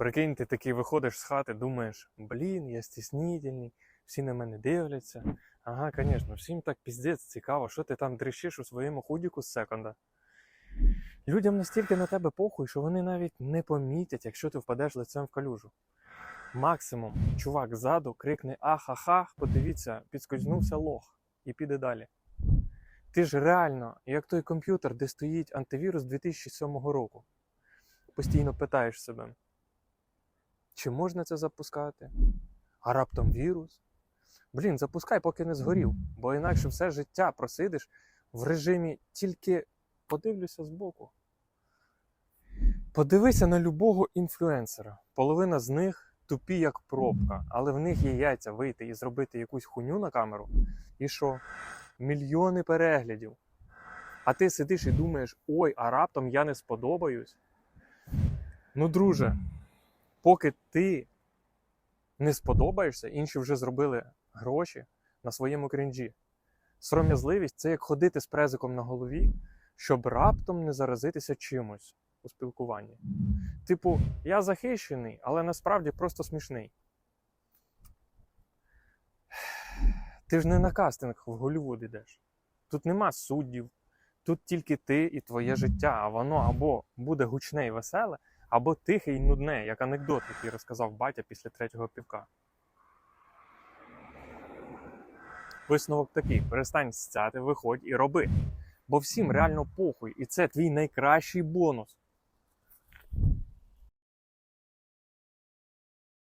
Прикинь, ти такий виходиш з хати, думаєш, блін, я стіснительний, всі на мене дивляться. Ага, звісно, всім так піздець цікаво, що ти там дрищиш у своєму худіку з секонда. Людям настільки на тебе похуй, що вони навіть не помітять, якщо ти впадеш лицем в калюжу. Максимум, чувак ззаду крикне ахахах, подивіться, підскользнувся лох і піде далі. Ти ж реально, як той комп'ютер, де стоїть антивірус 2007 року, постійно питаєш себе, чи можна це запускати? А раптом вірус? Блін, запускай, поки не згорів, бо інакше все життя просидиш в режимі тільки подивлюся збоку. Подивися на любого інфлюенсера. Половина з них тупі, як пробка, але в них є яйця вийти і зробити якусь хуйню на камеру. І що? Мільйони переглядів. А ти сидиш і думаєш, ой, а раптом я не сподобаюсь. Ну, друже, поки ти не сподобаєшся, інші вже зробили гроші на своєму крінжі. Сором'язливість це як ходити з презиком на голові, щоб раптом не заразитися чимось у спілкуванні. Типу, я захищений, але насправді просто смішний. Ти ж не на кастинг в Голлівуд йдеш. Тут нема суддів, тут тільки ти і твоє життя, а воно або буде гучне і веселе, або тихе і нудне, як анекдот, який розказав батя після третього півка. Висновок такий: перестань стяти, виходь і роби. Бо всім реально похуй, і це твій найкращий бонус.